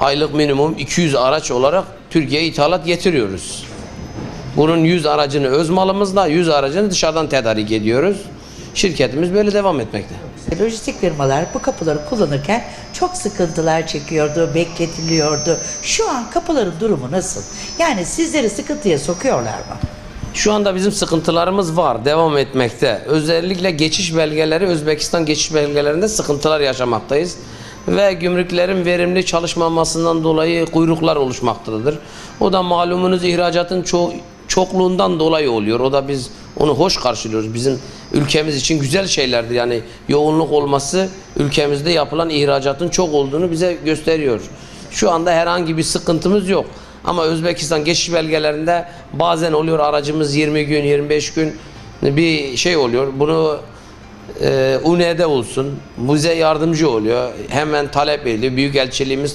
aylık minimum 200 araç olarak Türkiye'ye ithalat getiriyoruz. Bunun 100 aracını öz malımızla 100 aracını dışarıdan tedarik ediyoruz. Şirketimiz böyle devam etmekte. Lojistik firmalar bu kapıları kullanırken çok sıkıntılar çekiyordu, bekletiliyordu. Şu an kapıların durumu nasıl? Yani sizleri sıkıntıya sokuyorlar mı? Şu anda bizim sıkıntılarımız var, devam etmekte. Özellikle geçiş belgeleri, Özbekistan geçiş belgelerinde sıkıntılar yaşamaktayız. Ve gümrüklerin verimli çalışmamasından dolayı kuyruklar oluşmaktadır. O da malumunuz ihracatın ço- çokluğundan dolayı oluyor. O da biz onu hoş karşılıyoruz. Bizim ülkemiz için güzel şeylerdir. Yani yoğunluk olması ülkemizde yapılan ihracatın çok olduğunu bize gösteriyor. Şu anda herhangi bir sıkıntımız yok. Ama Özbekistan geçiş belgelerinde bazen oluyor aracımız 20 gün 25 gün bir şey oluyor. Bunu e, UNE'de olsun bize yardımcı oluyor. Hemen talep ediliyor. Büyükelçiliğimiz